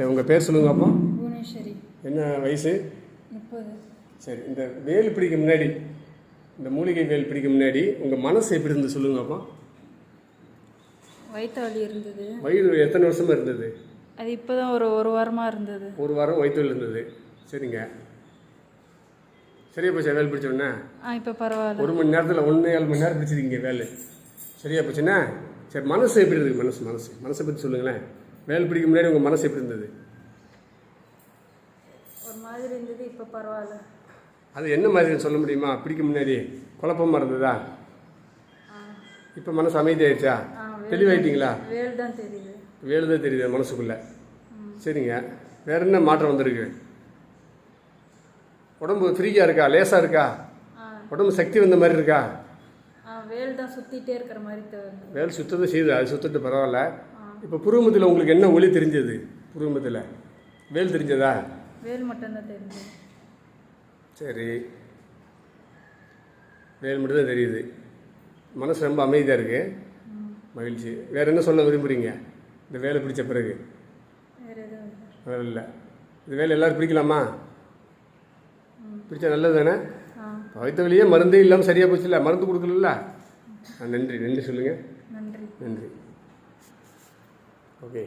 சரி உங்கள் பேர் சொல்லுங்க அப்போ. புவனேஸ்வரி. என்ன வயசு? முப்பது. சரி இந்த வேல் பிடிக்க முன்னாடி இந்த மூலிகை வேல் பிடிக்க முன்னாடி உங்கள் மனசு எப்படி இருந்து சொல்லுங்க அப்போ. வயிற்று வலி இருந்தது. வயிறு எத்தனை வருஷமா இருந்தது? அது இப்போ தான் ஒரு ஒரு வாரமாக இருந்தது. ஒரு வாரம் வயிற்றுல இருந்தது. சரிங்க. சரியா போச்சா வேல் பிடிச்ச உடனே? ஆ இப்போ பரவாயில்ல. ஒரு மணி நேரத்தில் ஒன்று ஏழு மணி நேரம் பிடிச்சிருக்கீங்க வேலை. சரியா போச்சுண்ணா சரி மனசு எப்படி இருக்கு மனசு மனசு. மனசை பற்றி சொல்லுங்களேன். வேல் பிடிக்க முன்னாடி உங்கள் மனசு எப்படி இருந்தது? ஒரு மாதிரி இருந்தது இப்போ பரவாயில்ல. அது என்ன மாதிரி சொல்ல முடியுமா? பிடிக்க முன்னாடி குழப்பமா இருந்ததா? இப்போ மனசு அமைதியாயிடுச்சா? தெளிவாயிட்டீங்களா? வேல் தான் தெரியுது. தெரியுது மனசுக்குள்ள. சரிங்க. வேற என்ன மாற்றம் வந்திருக்கு? உடம்பு ஃப்ரீயாக இருக்கா? லேசாக இருக்கா? உடம்பு சக்தி வந்த மாதிரி இருக்கா? வேல் தான் சுற்றிட்டே இருக்கிற மாதிரி வேல் சுத்தத்தை செய்யுது. அது சுத்தட்டு பரவாயில்ல. இப்போ புருவமத்தில் உங்களுக்கு என்ன ஒளி தெரிஞ்சது? புருவமத்தில். வேல் தெரிஞ்சதா? வேல் மட்டும்தான் தெரிஞ்சது. சரி. வேல் மட்டும் தான் தெரியுது. மனசு ரொம்ப அமைதியாக இருக்கு. மகிழ்ச்சி. வேற என்ன சொல்ல விரும்புகிறீங்க இந்த வேலை பிடிச்ச பிறகு. வேறு இல்லை. இந்த வேலை எல்லாரும் பிடிக்கலாமா? பிடிச்சா நல்லது தானே? வயிற்று வலியே மருந்தே இல்லாமல் சரியாக போச்சு இல்லை மருந்து கொடுக்கல நன்றி. நன்றி சொல்லுங்கள் நன்றி. நன்றி. Okay.